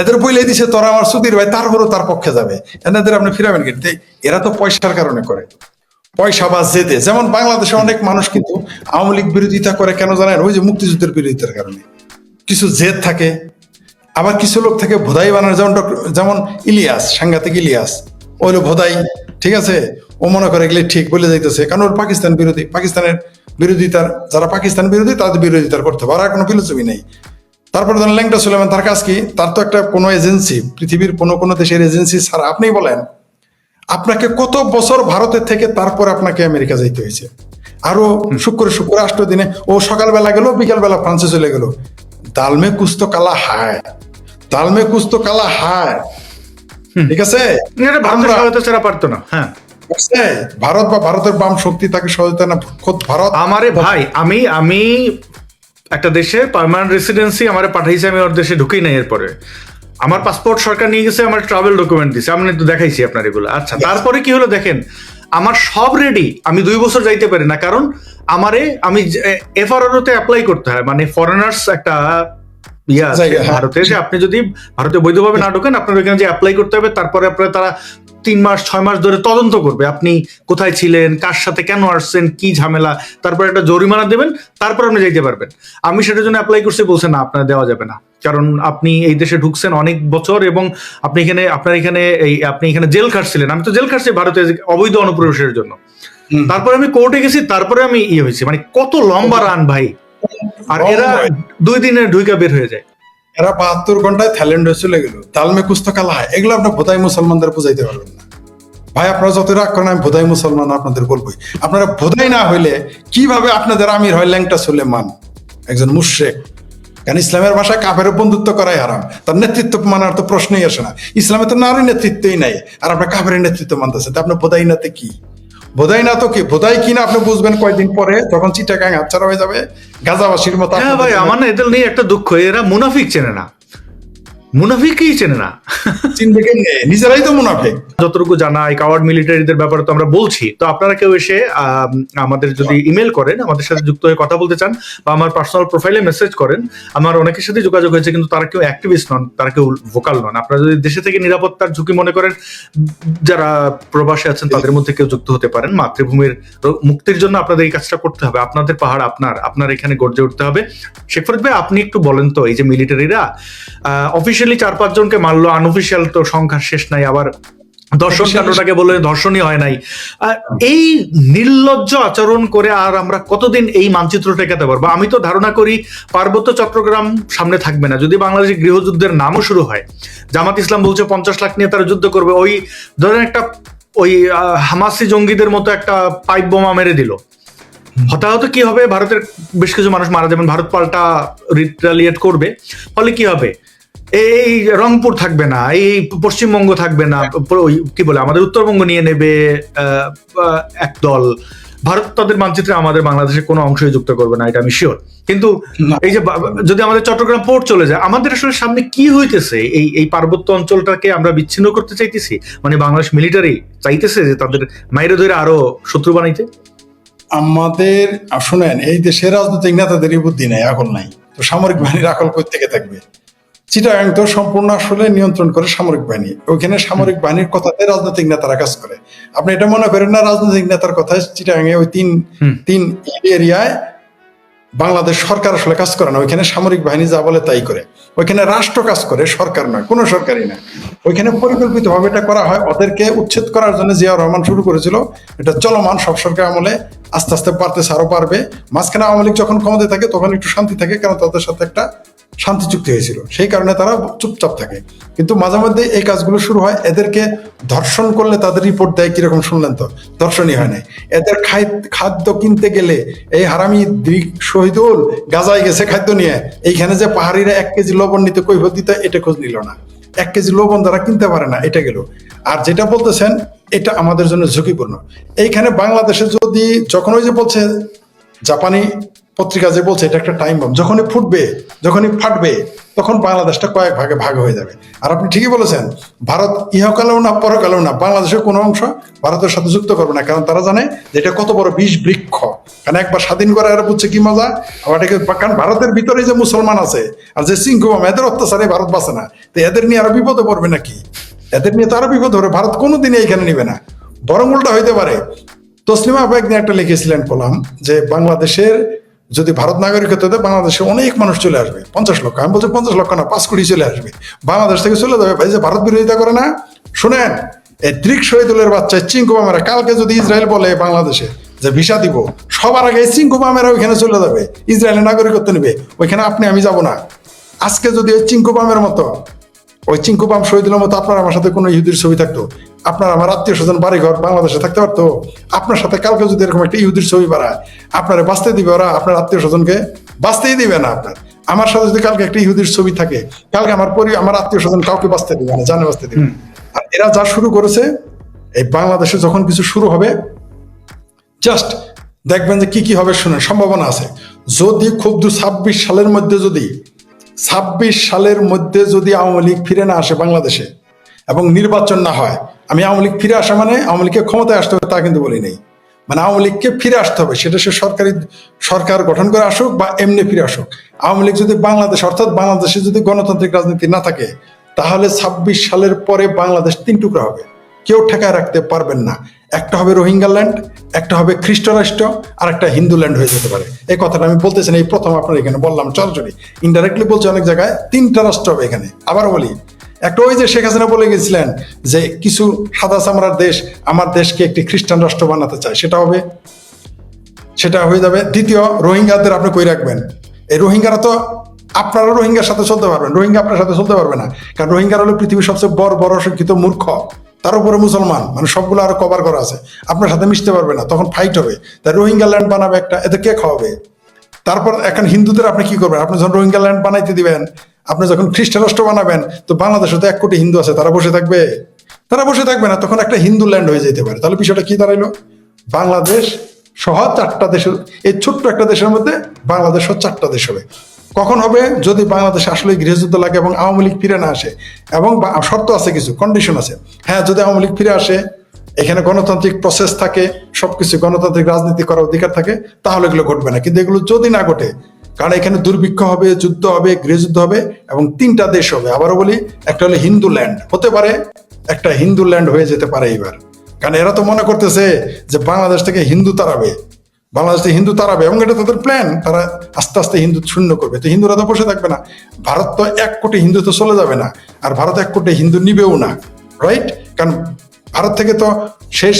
এদের বইলে দিছে, তোরা আমার সুধীর ভাই, তারপরও তার পক্ষে যাবে। এনাদের আপনি ফিরাবেন কি? তে- এরা তো পয়সার কারণে করে। পয়সা বা জেদে। যেমন বাংলাদেশে অনেক মানুষ কিন্তু আওয়ামী লীগ বিরোধিতা করে, কেন জানেন? ওই যে মুক্তিযুদ্ধের বিরোধিতার কারণে। কিছু জেদ থাকে, আবার কিছু লোক থাকে ভোদাই বানানো যেমন যেমন ইলিয়াস, সাংঘাতিক ইলিয়াস। ওইলো ভোদাই, ঠিক আছে? ও মনে করে গেলে ঠিক বলে যাইতেছে। কারণ ওর পাকিস্তান বিরোধী, পাকিস্তানের বিরোধিতার, যারা পাকিস্তান বিরোধী, তাদের বিরোধিতার করতে হবে। আর কোনো ফিলোসফি নেই। তারপরে ধরেন ল্যাংটা সুলেমান তার কাজ কি তার তো একটা কোনো এজেন্সি পৃথিবীর কোনো কোনো দেশের এজেন্সি ছাড়া আপনি বলেন আপনাকে কত বছর ভারতের থেকে তারপরে আপনাকে আমেরিকা যাইতে হয়েছে? আরও শুক্র শুক্র আষ্ট দিনে ও সকালবেলা গেল বিকালবেলা ফ্রান্সে চলে গেল। দালমে কুস্ত কালা হায়। দালমে কুস্ত কালা হায়। ঠিক আছে? পারতো না হ্যাঁ। ভারত বা ভারতের বাম শক্তি তাকে সহায়তা না খোদ ভারত আমারে ভাই আমি আমি একটা দেশে পার্মানেন্ট রেসিডেন্সি আমার পাঠাইছে আমি ওর দেশে ঢুকেই নাই এরপরে। আমার পাসপোর্ট সরকার নিয়ে গেছে আমার ট্রাভেল ডকুমেন্ট দিছে। আমি তো দেখাইছি আপনার এগুলো। আচ্ছা তারপরে কি হলো দেখেন আমার সব রেডি আমি দুই বছর যাইতে পারি না। কারণ আমারে আমি এফআরও তে অ্যাপ্লাই করতে হয়। মানে ফরেনার্স একটা ইয়া আছে হ্যাঁ। ভারতে। যে আপনি যদি ভারতে বৈধভাবে না ঢোকেন আপনার ওইখানে যে অ্যাপ্লাই করতে হবে তারপরে আপনার তারা তিন মাস ছয় মাস ধরে তদন্ত করবে। আপনি কোথায় ছিলেন কার সাথে কেন আসছেন কি ঝামেলা তারপর একটা জরিমানা দেবেন তারপর আপনি যাইতে পারবেন। আমি সেটার জন্য অ্যাপ্লাই করছি বলছে না আপনার দেওয়া যাবে না। কারণ আপনি এই দেশে ঢুকছেন অনেক বছর এবং আপনি এখানে আপনার এখানে এই আপনি এখানে জেল খাটছিলেন। আমি তো জেল খাটছি ভারতে অবৈধ অনুপ্রবেশের জন্য। তারপরে আমি কোর্টে গেছি তারপরে আমি ইয়ে হয়েছি। মানে কত লম্বা রান ভাই। আর এরা দুই দিনে ঢুইকা বের হয়ে যায়। এরা বাহাত্তর ঘন্টায় থাইল্যান্ডে চলে গেল। তালমে কুস্ত কালা হায়। এগুলো আপনার বোধাই মুসলমানদের বুঝাইতে পারবেন না। ভাই, আপনারা যত রাগ করেন, আমি বোধাই মুসলমান আপনাদের বলবোই। আপনারা বোধাই না হইলে কীভাবে আপনাদের আমির হয় ল্যাংটা সুলেমান, একজন মুশ্রেক? কারণ ইসলামের ভাষায় কাফের বন্ধুত্ব করাই হারাম। তার নেতৃত্ব মানার তো প্রশ্নই আসে না। ইসলামে তো নারী নেতৃত্বই নাই। আর আপনার কাফের নেতৃত্ব মানতেছে তা আপনার বোধাই নাতে কি? বোধাই না তো কি? বোধাই কি না আপনি বুঝবেন কয়েকদিন পরে? যখন চিটাগাং হাতছাড়া হয়ে যাবে গাজাবাসীর মতো হ্যাঁ ভাই আমার না এটা নিয়ে একটা দুঃখ। এরা মুনাফিক চেনে না। মুনাফিকই চেনে না। চিনবে কেমনে? নিজেরাই তো মুনাফেক। যতটুকু জানা এই কাওয়ার্ড মিলিটারিদের ব্যাপারে তো আমরা বলছি। তো আপনারা কেউ এসে আম, আমাদের যদি ইমেল করেন আমাদের সাথে যুক্ত হয়ে কথা বলতে চান বা আমার পার্সোনাল প্রোফাইলে মেসেজ করেন আমার অনেকের সাথে যোগাযোগ হয়েছে কিন্তু তারা কেউ অ্যাক্টিভিস্ট নন তারা কেউ ভোকাল নন। আপনারা যদি দেশে থেকে নিরাপত্তার ঝুঁকি মনে করেন যারা প্রবাসে আছেন তাদের মধ্যে কেউ যুক্ত হতে পারেন। মাতৃভূমির মুক্তির জন্য আপনাদের এই কাজটা করতে হবে। আপনাদের পাহাড় আপনার আপনার এখানে গর্জে উঠতে হবে। শেখ ফরিদ ভাই আপনি একটু বলেন তো এই যে মিলিটারিরা অফিসিয়ালি চার পাঁচ জনকে মারলো আনঅফিসিয়াল তো সংখ্যা শেষ নাই আবার ধর্ষণ কাণ্ডটাকে বলে ধর্ষণই হয় নাই। এই নির্লজ্জ আচরণ করে আর আমরা কতদিন এই মানচিত্র টেকাতে পারব? আমি তো ধারণা করি পার্বত্য চট্টগ্রাম সামনে থাকবে না। যদি বাংলাদেশের গৃহযুদ্ধের নামও শুরু হয়, জামাত ইসলাম বলছে পঞ্চাশ লাখ নিয়ে তারা যুদ্ধ করবে। ওই ধরেন একটা ওই হামাসি জঙ্গিদের মতো একটা পাইপ বোমা মেরে দিল। হতাহত কি হবে? ভারতের বেশ কিছু মানুষ মারা যাবেন। ভারত পাল্টা রিটালিয়েট করবে। ফলে কি হবে? এই রংপুর থাকবে না এই পশ্চিমবঙ্গ থাকবে না কি বলে আমাদের উত্তরবঙ্গ নিয়ে নেবে এক দল। ভারত তাদের মানচিত্রে আমাদের বাংলাদেশের কোনো অংশই যুক্ত করবে না এটা আমি শিওর কিন্তু এই যে যদি আমাদের চট্টগ্রাম পোর্ট চলে যায় আমাদের আসলে সামনে কি হইতেছে? এই এই পার্বত্য অঞ্চলটাকে আমরা বিচ্ছিন্ন করতে চাইতেছি? মানে বাংলাদেশ মিলিটারি চাইতেছে যে তাদের মাইরে ধরে আরও শত্রু বানাইতে? আমাদের শুনেন এই দেশের রাজনৈতিক নেতাদেরই বুদ্ধি নাই আকল নাই। তো সামরিক বাহিনীর আকল থেকে থাকবে? চিটাগাং তো সম্পূর্ণ আসলে নিয়ন্ত্রণ করে সামরিক বাহিনী। ওইখানে সামরিক বাহিনীর কথাতে রাজনৈতিক নেতারা কাজ করে। আপনি এটা মনে করেন না রাজনৈতিক নেতার কথায় চিটাগাং এ ওই তিন তিন এরিয়ায় বাংলাদেশ সরকার আসলে কাজ করে না। ওইখানে সামরিক বাহিনী যা বলে তাই করে। ওইখানে রাষ্ট্র কাজ করে সরকার নয় কোনো সরকারই না। ওইখানে পরিকল্পিতভাবে এটা করা হয়। ওদেরকে উচ্ছেদ করার জন্য জিয়া রহমান শুরু করেছিল। এটা চলমান সব সরকার আমলে আস্তে আস্তে পারতেছে আরও পারবে মাঝখানে আওয়ামী লীগ যখন ক্ষমতায় থাকে তখন একটু শান্তি থাকে কারণ তাদের সাথে একটা শান্তি চুক্তি হয়েছিল। সেই কারণে তারা চুপচাপ থাকে। কিন্তু মাঝে মধ্যে এই কাজগুলো শুরু হয়, এদেরকে ধর্ষণ করলে তাদের রিপোর্ট দেয় কীরকম শুনলেন তো? ধর্ষণই হয় নাই। এদের খাদ্য কিনতে গেলে এই হারামি দিক শহীদুল গাজায় গেছে খাদ্য নিয়ে। এইখানে যে পাহাড়িরা এক কেজি লবণ নিতে, কৈফত দিতে, এটা খোঁজ নিল না। এক কেজি লবণ তারা কিনতে পারে না, এটা গেল। আর যেটা বলতেছেন, এটা আমাদের জন্য ঝুঁকিপূর্ণ। এইখানে বাংলাদেশে যদি, যখন ওই যে বলছে, জাপানি পত্রিকা যে বলছে, এটা একটা টাইম বম যখনই ফুটবে, যখনই ফাটবে, তখন বাংলাদেশটা কয়েক ভাগে ভাগ হয়ে যাবে। আর আপনি ঠিকই বলেছেন, ভারত ইহকালেও না, পরকালেও না, বাংলাদেশের কোনো অংশ ভারতের সাথে যুক্ত করবে না, কারণ তারা জানে যে এটা কত বড় বিষ বৃক্ষ। কারণ একবার স্বাধীন করা এরা বুঝছে কি মজা? আবার এটাকে কারণ ভারতের ভিতরে যে মুসলমান আছে, আর যে সিংহম এদের অত্যাচারে ভারত বাঁচে না। তো এদের নিয়ে আরও বিপদে পড়বে নাকি? এদের নিয়ে তো আরও বিপদ হবে ভারত কোনোদিনই এখানে নিবে না। বরং উল্টা হইতে পারে। তসলিমা আপা একদিন একটা লিখেছিলেন কলাম যে, বাংলাদেশের যদি ভারত নাগরিকত্ব দেয়, বাংলাদেশে অনেক মানুষ চলে আসবে। পঞ্চাশ লক্ষ। আমি বলছি পঞ্চাশ লক্ষ না, পাঁচ কোটি চলে আসবে। বাংলাদেশ থেকে চলে যাবে। ভাই, যে ভারত বিরোধিতা করে না? শুনেন, এই দ্রিক শহীদুলের বাচ্চা চিঙ্কু মামেরা, কালকে যদি ইসরায়েল বলে বাংলাদেশে যে ভিসা দিব, সবার আগে এই চিঙ্কু মামেরা ওইখানে চলে যাবে। ইসরায়েলের নাগরিকত্ব নেবে। ওইখানে আপনি, আমি যাব না। আজকে যদি ওই চিঙ্কু পামের মতো, ওই চিঙ্কু পাম শহীদুলের মতো আপনার আমার সাথে কোনো ইহুদির ছবি থাকতো আপনার আমার আত্মীয় স্বজন বাড়িঘর বাংলাদেশে থাকতে পারতো আপনার সাথে কালকে যদি এরকম একটা ইহুদির ছবি বাড়ায় আপনারা বাঁচতে দিবে ওরা আপনার আত্মীয় স্বজনকে বাঁচতেই দিবে না আপনার। আমার সাথে যদি কালকে একটা ইহুদির ছবি থাকে কালকে আমার পরি আমার আত্মীয় স্বজন কাউকে বাঁচতে দিবে না জানে বাঁচতে দিবে আর এরা যা শুরু করেছে এই বাংলাদেশে যখন কিছু শুরু হবে জাস্ট দেখবেন যে কি কি হবে শুনে সম্ভাবনা আছে। যদি খুব দু ছাব্বিশ সালের মধ্যে যদি ছাব্বিশ সালের মধ্যে যদি আওয়ামী লীগ ফিরে না আসে বাংলাদেশে এবং নির্বাচন না হয় আমি আওয়ামী লীগ ফিরে আসা মানে আওয়ামী লীগকে ক্ষমতায় আসতে হবে তা কিন্তু বলি নেই। মানে আওয়ামী লীগকে ফিরে আসতে হবে, সেটা সে সরকারি, সরকার গঠন করে আসুক বা এমনি ফিরে আসুক। আওয়ামী লীগ যদি বাংলাদেশ, অর্থাৎ বাংলাদেশে যদি গণতান্ত্রিক রাজনীতি না থাকে, তাহলে ছাব্বিশ সালের পরে বাংলাদেশ তিন টুকরা হবে। কেউ ঠেকায় রাখতে পারবেন না। একটা হবে রোহিঙ্গা ল্যান্ড, একটা হবে খ্রিস্ট রাষ্ট্র, আর একটা হিন্দু ল্যান্ড হয়ে যেতে পারে। এই কথাটা আমি বলতেছি না, এই প্রথম আপনার এখানে বললাম, চরচরি। ইনডাইরেক্টলি বলছি অনেক জায়গায়, তিনটা রাষ্ট্র হবে এখানে। আবার বলি একটা ওই যে শেখ হাসিনা বলে গেছিলেন যে কিছু সাদা চামড়ার দেশ, আমার দেশকে একটি খ্রিস্টান রাষ্ট্র বানাতে চায়। সেটা হবে, সেটা হয়ে যাবে। দ্বিতীয়, রোহিঙ্গাদের আপনি কই রাখবেন? এই রোহিঙ্গারা তো আপনারা রোহিঙ্গার সাথে চলতে পারবেন। রোহিঙ্গা আপনার সাথে চলতে পারবে না। কারণ রোহিঙ্গারা হলো পৃথিবীর সবচেয়ে বড় বড় শিক্ষিত মূর্খ। তার উপরে মুসলমান। মানে সবগুলো আরও কভার করা আছে। আপনার সাথে মিশতে পারবে না। তখন ফাইট হবে। তাই রোহিঙ্গা ল্যান্ড বানাবে একটা। এতে কে খাওয়াবে? তারপর এখন হিন্দুদের আপনি কি করবেন? আপনি যখন রোহিঙ্গা ল্যান্ড বানাইতে দিবেন আপনি যখন খ্রিস্টান রাষ্ট্র বানাবেন, তো বাংলাদেশে তো এক কোটি হিন্দু আছে, তারা বসে থাকবে। তারা বসে থাকবে না, তখন একটা হিন্দু ল্যান্ড হয়ে যেতে পারে। তাহলে বিষয়টা কি দাঁড়াইলো? বাংলাদেশ সহ চারটা দেশের এই ছোট্ট একটা দেশের মধ্যে বাংলাদেশ সহ চারটা দেশ হবে। কখন হবে? যদি বাংলাদেশ আসলে গৃহযুদ্ধ লাগে এবং আওয়ামী লীগ ফিরে না আসে, এবং শর্ত আছে কিছু কন্ডিশন আছে। হ্যাঁ যদি আওয়ামী লীগ ফিরে আসে, এখানে গণতান্ত্রিক প্রসেস থাকে, সবকিছু গণতান্ত্রিক রাজনীতি করার অধিকার থাকে, তাহলে এগুলো ঘটবে না। কিন্তু এগুলো যদি না ঘটে কারণ এখানে দুর্ভিক্ষ হবে, যুদ্ধ হবে, গৃহযুদ্ধ হবে এবং তিনটা দেশ হবে। আবারও বলি, একটা হলো হিন্দু ল্যান্ড হতে পারে একটা হিন্দু ল্যান্ড হয়ে যেতে পারে এবার কারণ এরা তো মনে করতেছে যে বাংলাদেশ থেকে হিন্দু তাড়াবে বাংলাদেশ থেকে হিন্দু তাড়াবে এবং এটা তাদের প্ল্যান তারা আস্তে আস্তে হিন্দু শূন্য করবে। তো হিন্দুরা তো বসে থাকবে না। ভারত তো এক কোটি হিন্দু তো চলে যাবে না। আর ভারত এক কোটি হিন্দু নিবেও না। রাইট কারণ ভারত থেকে তো শেষ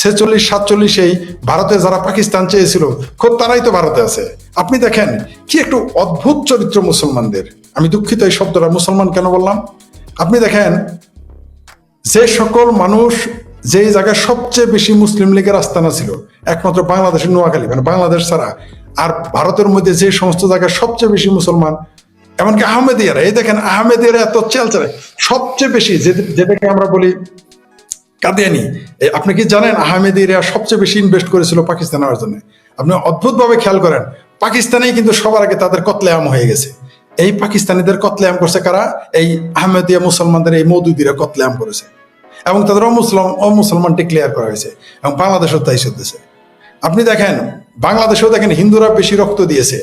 ছেচল্লিশ সাতচল্লিশেই ভারতে যারা পাকিস্তান চেয়েছিল, খুব তারাই তো ভারতে আছে। আপনি দেখেন, কি একটু অদ্ভুত চরিত্র মুসলমানদের। আমি দুঃখিত এই শব্দটা, মুসলমান কেন বললাম? আপনি দেখেন, যে সকল মানুষ যেই জায়গায় সবচেয়ে বেশি মুসলিম লীগের আস্তানা ছিল, একমাত্র বাংলাদেশের নোয়াখালী মানে বাংলাদেশ ছাড়া, আর ভারতের মধ্যে যে সমস্ত জায়গায় সবচেয়ে বেশি মুসলমান, এমনকি আহমেদিয়ারা, এই দেখেন, আহমেদিয়ারা এত চেল চলে সবচেয়ে বেশি যেটাকে আমরা বলি কাদিয়ানি আপনি কি জানেন আহমেদিরা সবচেয়ে বেশি ইনভেস্ট করেছিল পাকিস্তান হওয়ার জন্য? আপনি অদ্ভুতভাবে খেয়াল করেন, পাকিস্তানেই কিন্তু সবার আগে তাদের কতলেয়াম হয়ে গেছে। এই পাকিস্তানিদের কতলেয়াম করছে কারা? এই আহমেদিয়া মুসলমানদের এই মৌদুদিরা কতলেয়াম করেছে। এবং তাদের অমুসলম অমুসলমান ডিক্লেয়ার করা হয়েছে এবং বাংলাদেশও তাই চলতেছে। আপনি দেখেন, বাংলাদেশেও দেখেন হিন্দুরা বেশি রক্ত দিয়েছে।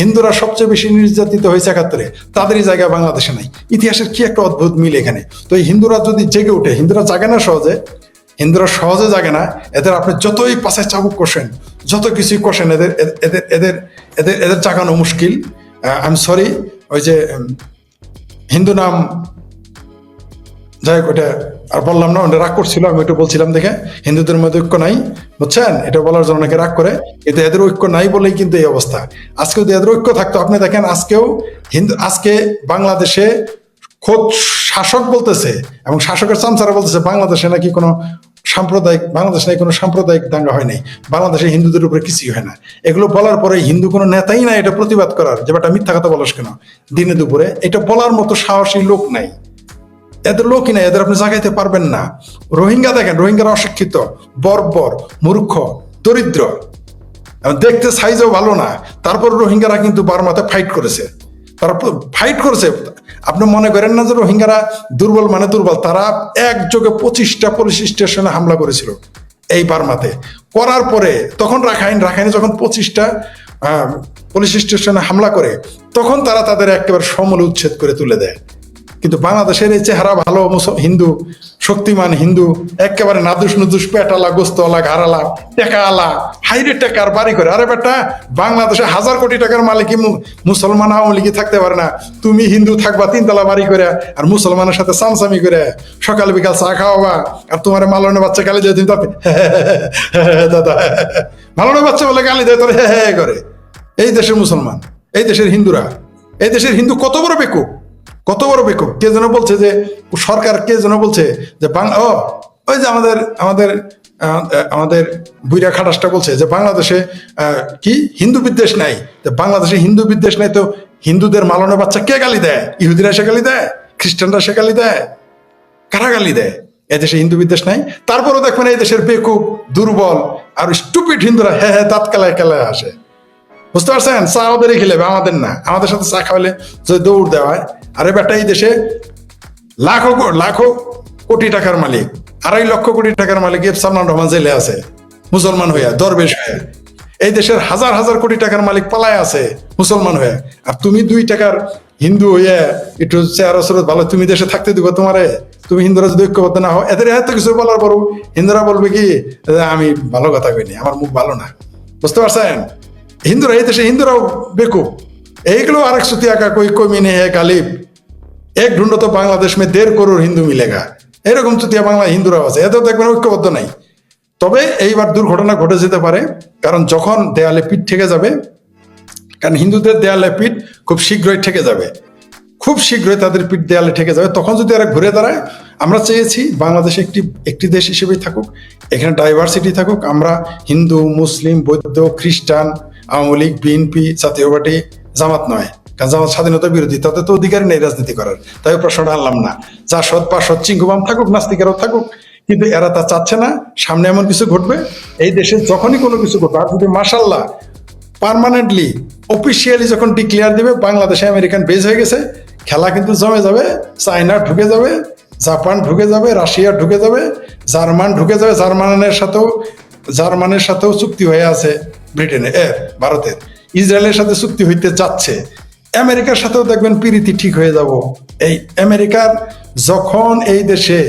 হিন্দুরা সবচেয়ে বেশি নির্যাতিত হয়েছে একাত্তরে। তাদেরই জায়গা বাংলাদেশে নাই। ইতিহাসের কি একটা অদ্ভুত মিল এখানে। তো এই হিন্দুরা যদি জেগে ওঠে, হিন্দুরা জাগে না সহজে? হিন্দুরা সহজে জাগে না। এদের আপনি যতই পাশে চাবুক কষেন, যত কিছুই কষেন, এদের এদের এদের এদের এদের জাগানো মুশকিল। আই এম সরি ওই যে হিন্দু নাম, যাই হোক ওটা আর বললাম না ওটা রাগ করছিল, আমি একটু বলছিলাম, দেখে, হিন্দুদের মধ্যে ঐক্য নাই, বুঝছেন? এটা বলার জন্য অনেকে রাগ করে। কিন্তু এদের ঐক্য নাই বলেই কিন্তু এই অবস্থা। আজকে যদি এদের ঐক্য থাকতো, আপনি দেখেন, আজকেও হিন্দু, আজকে বাংলাদেশে খোদ শাসক বলতেছে এবং শাসকের চামচারা বলতেছে, বাংলাদেশে নাকি কোনো সাম্প্রদায়িক, বাংলাদেশে নাকি কোনো সাম্প্রদায়িক দাঙ্গা হয় নাই। বাংলাদেশে হিন্দুদের উপরে কিছুই হয় না। এগুলো বলার পরে হিন্দু কোনো নেতাই নাই এটা প্রতিবাদ করার, যে বেটা মিথ্যা কথা বলস কেন? দিনে দুপুরে এটা বলার মতো সাহসী লোক নাই। এদের লোকই না এদের আপনি জাগাইতে পারবেন না। রোহিঙ্গা দেখেন, রোহিঙ্গারা অশিক্ষিত, বর্বর, মূর্খ, দরিদ্র। দেখতে সাইজও ভালো না। তারপর রোহিঙ্গারা কিন্তু বার্মাতে ফাইট করেছে। তারা ফাইট করেছে। আপনি মনে করেন না যে রোহিঙ্গারা দুর্বল মানে দুর্বল? তারা একযোগে পঁচিশটা পুলিশ স্টেশনে হামলা করেছিল এই বার্মাতে। করার পরে, তখন রাখাইন, রাখাইনে যখন পঁচিশটা পুলিশ স্টেশনে হামলা করে, তখন তারা তাদের একেবারে সমূলে উচ্ছেদ করে তুলে দেয়। কিন্তু বাংলাদেশের এই চেহারা ভালো হিন্দু, শক্তিমান হিন্দু, একেবারে নাদুস নুদুস, পেটালা গোস্তওয়ালা ঘাড়ালা টেকাওয়ালা হাইরে টেকার বাড়ি করে। আরে বেটা, বাংলাদেশে হাজার কোটি টাকার মালিকই মু- মুসলমান আওয়ামী লীগই থাকতে পারে না। তুমি হিন্দু থাকবা, তিনতলা বাড়ি করে, আর মুসলমানের সাথে সামসামি করে। সকাল বিকাল চা খাওয়াবা, আর তোমার মালনের বাচ্চা গালি দেয় তুমি তাতে। দাদা মালনের বাচ্চা বলে গালি দেয় তোর হে হে, করে। এই দেশের মুসলমান, এই দেশের হিন্দুরা, এই দেশের হিন্দু কত বড় বেকুব? কত বড় বেকুব? কে যেন বলছে যে, সরকার কে যেন বলছে যে বাংলা ওই যে আমাদের আমাদের আমাদের বুইরা খাটাসটা বলছে যে, বাংলাদেশে কি? হিন্দু বিদ্বেষ নাই। বাংলাদেশে হিন্দু বিদ্বেষ নাই তো হিন্দুদের মালনের বাচ্চা কে গালি দেয়? ইহুদিরা সে গালি দেয়? খ্রিস্টানরা সে গালি দেয়? কারা গালি দেয়? এদেশে হিন্দু বিদ্বেষ নাই। তারপরও দেখবেন এই দেশের বেকুব, দুর্বল আর স্টুপিড হিন্দুরা হ্যাঁ হ্যাঁ দাঁত কালায় আসে। বুঝতে পারছেন? চা ওদেরই খেলেবে আমাদের না। আমাদের সাথে চা খাওয়ালে যদি দৌড় দেওয়া হয় আরে বেটা, এই দেশে লাখো লাখো কোটি টাকার মালিক, আড়াই লক্ষ কোটি টাকার মালিক ইফসামান রহমান জেলে আছে, মুসলমান হইয়া দরবেশ হয়ে। এই দেশের হাজার হাজার কোটি টাকার মালিক পালায় আছে, মুসলমান হয়ে। আর তুমি দুই টাকার হিন্দু হইয়া একটু চেয়ার ভালো, তুমি দেশে থাকতে দিব তোমারে। তুমি হিন্দুরা যদি ঐক্যবদ্ধ না হও, এদের এত কিছু বলার পরও হিন্দুরা বলবে কি আমি ভালো কথা কইনি, আমার মুখ ভালো না। বুঝতে পারছেন? হিন্দুরা, এই দেশে হিন্দুরাও বেকুব। এইগুলো আরেক সুতি আঁকা কই কমিনে হে গালিব। এক ঢুন্ডো তো বাংলাদেশ মে দেড় করোড় হিন্দু মিলেগা। এরকম চুতিয়া বাংলা হিন্দুরাও আছে। এত দেখবেন ঐক্যবদ্ধ নাই। তবে এইবার দুর্ঘটনা ঘটে যেতে পারে, কারণ যখন দেয়ালে পিঠ ঠেকে যাবে, কারণ হিন্দুদের দেয়ালে পিঠ খুব শীঘ্রই ঠেকে যাবে। খুব শীঘ্রই তাদের পিঠ দেয়ালে ঠেকে যাবে। তখন যদি এরা ঘুরে দাঁড়ায়, আমরা চেয়েছি বাংলাদেশ একটি একটি দেশ হিসেবেই থাকুক, এখানে ডাইভার্সিটি থাকুক। আমরা হিন্দু, মুসলিম, বৌদ্ধ, খ্রিস্টান, আওয়ামী লীগ, বিএনপি জাতীয় পার্টি জামাত নয়। কারণ স্বাধীনতা বিরোধী, তাতে তো অধিকারই নেই রাজনীতি করার। তাই প্রশ্নটা আনলাম না। যা সৎ পা সৎ চিঙ্কুবাম থাকুক, নাস্তিকেরও থাকুক। কিন্তু এরা তা চাচ্ছে না, সামনে এমন কিছু ঘটবে। এই দেশে যখনই কোনো কিছু ঘটবে, আর যদি মাসাল্লাহ পার্মানেন্টলি অফিসিয়ালি যখন ডিক্লেয়ার দিবে, বাংলাদেশে আমেরিকান বেজ হয়ে গেছে, খেলা কিন্তু জমে যাবে, চায়না ঢুকে যাবে, জাপান ঢুকে যাবে, রাশিয়া ঢুকে যাবে, জার্মান ঢুকে যাবে, জার্মানের সাথেও জার্মানের সাথেও চুক্তি হয়ে আছে ব্রিটেনে, এ, ভারতের। ইসরায়েলের সাথে চুক্তি হইতে যাচ্ছে আমেরিকার সাথেও দেখবেন পিরিতি ঠিক হয়ে যাব। এই আমেরিকার যখন এই দেশে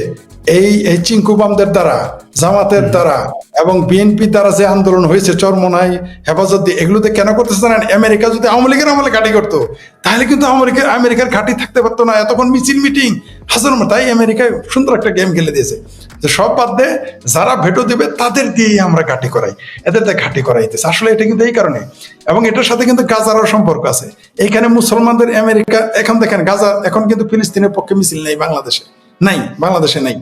এই এই চিঙ্কুবামদের দ্বারা জামাতের দ্বারা এবং বিএনপির দ্বারা যে আন্দোলন হয়েছে চরমনাই হেফাজত দিয়ে এগুলোতে কেন করতেছে জানেন? আমেরিকা যদি আওয়ামী লীগের আমলে ঘাঁটি করতো তাহলে কিন্তু আমেরিকা আমেরিকার ঘাঁটি থাকতে পারতো না। এতক্ষণ মিছিল মিটিং হাজার তাই আমেরিকায় সুন্দর একটা গেম খেলে দিয়েছে। যে সব বাদ দে যারা ভেটো দেবে তাদের দিয়েই আমরা ঘাঁটি করাই। এদের দিয়ে ঘাঁটি করাইতেছে। আসলে এটা কিন্তু এই কারণে। এবং এটার সাথে কিন্তু গাজারও সম্পর্ক আছে। এইখানে মুসলমানদের আমেরিকা এখন দেখেন গাজা এখন কিন্তু ফিলিস্তিনের পক্ষে মিছিল নেই বাংলাদেশে। নাই বাংলাদেশে নাই।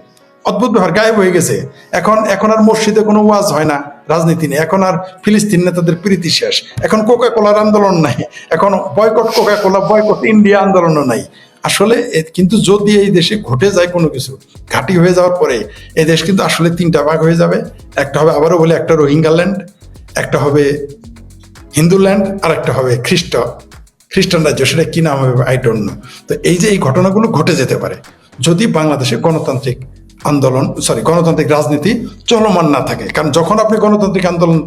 অদ্ভুত ব্যাপার, গায়েব হয়ে গেছে। এখন এখন আর মসজিদে কোনো ওয়াজ হয় না, রাজনীতি নেই। এখন আর ফিলিস্তিন নেতাদের প্রীতি শেষ। এখন কোকা কোলার আন্দোলন নাই। এখন boycott Coca Cola boycott India আন্দোলনও নাই। আসলে কিন্তু যদি এই দেশে ঘটে যায় কোনো কিছু, ঘাঁটি হয়ে যাওয়ার পরে এই দেশ কিন্তু আসলে তিনটা ভাগ হয়ে যাবে। একটা হবে আবারও বলে, একটা রোহিঙ্গা ল্যান্ড একটা হবে হিন্দু ল্যান্ড আর একটা হবে খ্রিস্ট খ্রিস্টান রাজ্য। সেটা কি নাম হবে? আই ডোন্ট নো তো এই যে এই ঘটনাগুলো ঘটে যেতে পারে, যদি বাংলাদেশে গণতান্ত্রিক আন্দোলন সরি গণতান্ত্রিক রাজনীতি চলমান না থাকে। কারণ যখন আপনি গণতান্ত্রিক আন্দোলন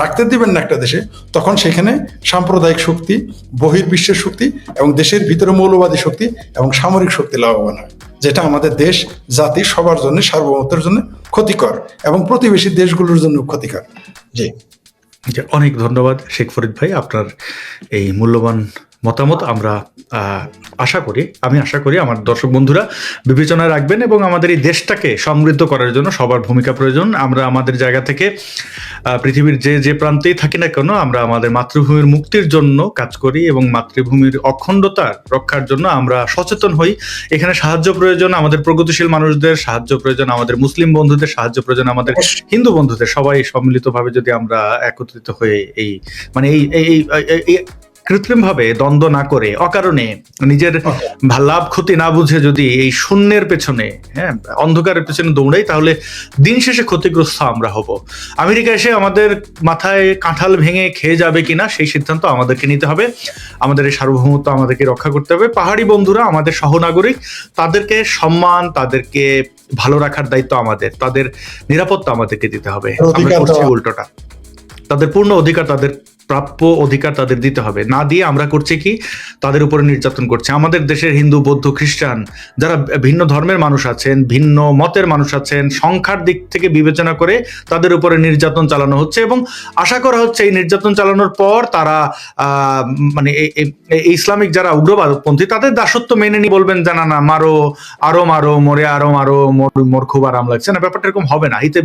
রাখতে দিবেন না একটা দেশে, তখন সেখানে সাম্প্রদায়িক শক্তি, বহির্বিশ্বের শক্তি এবং দেশের ভিতরে মৌলবাদী শক্তি এবং সামরিক শক্তি লাভবান হয়, যেটা আমাদের দেশ, জাতি সবার জন্য সার্বভৌমত্বের জন্য ক্ষতিকর এবং প্রতিবেশী দেশগুলোর জন্য ক্ষতিকর। জি, অনেক ধন্যবাদ শেখ ফরিদ ভাই আপনার এই মূল্যবান মতামত আমরা আশা করি, আমি আশা করি আমার দর্শক বন্ধুরা বিবেচনা রাখবেন এবং আমাদের এই দেশটাকে সমৃদ্ধ করার জন্য সবার ভূমিকা প্রয়োজন। আমরা আমাদের জায়গা থেকে পৃথিবীর যে যে প্রান্তেই থাকি না কেন, আমরা আমাদের মাতৃভূমির মুক্তির জন্য কাজ করি এবং মাতৃভূমির অখণ্ডতা রক্ষার জন্য আমরা সচেতন হই। এখানে সাহায্য প্রয়োজন আমাদের প্রগতিশীল মানুষদের, সাহায্য প্রয়োজন আমাদের মুসলিম বন্ধুদের, সাহায্য প্রয়োজন আমাদের হিন্দু বন্ধুদের। সবাই সম্মিলিতভাবে যদি আমরা একত্রিত হয়ে এই মানে এই এই কৃত্রিমভাবে দ্বন্দ্ব না করে অকারণে নিজের লাভ ক্ষতি না বুঝে যদি এই শূন্যের পেছনে হ্যাঁ অন্ধকারের পেছনে দৌড়াই তাহলে দিন শেষে ক্ষতিগ্রস্ত আমরা হব। আমেরিকা এসে আমাদের মাথায় কাঁঠাল ভেঙে খেয়ে যাবে কিনা সেই সিদ্ধান্ত আমাদেরকে নিতে হবে। আমাদের এই সার্বভৌমত্ব আমাদেরকে রক্ষা করতে হবে। পাহাড়ি বন্ধুরা আমাদের সহনাগরিক তাদেরকে সম্মান তাদেরকে ভালো রাখার দায়িত্ব আমাদের তাদের নিরাপত্তা আমাদেরকে দিতে হবে। আমরা উল্টোটা। তাদের পূর্ণ অধিকার তাদের প্রাপ্য অধিকার তাদের দিতে হবে। না দিয়ে আমরা করছি কি? তাদের উপরে নির্যাতন করছে। আমাদের দেশের হিন্দু, বৌদ্ধ, খ্রিস্টান যারা ভিন্ন ধর্মের মানুষ আছেন, ভিন্ন মতের মানুষ আছেন, সংখ্যার দিক থেকে বিবেচনা করে তাদের উপরে নির্যাতন চালানো হচ্ছে এবং আশা করা হচ্ছে এই নির্যাতন চালানোর পর তারা মানে ইসলামিক যারা উগ্রবাদপন্থী তাদের দাসত্ব মেনে নিয়ে বলবেন জানা না মারো, আরও মারো, মরে আরও মোর মোর খুব আরাম লাগছে। না, ব্যাপারটা এরকম হবে না। হিতে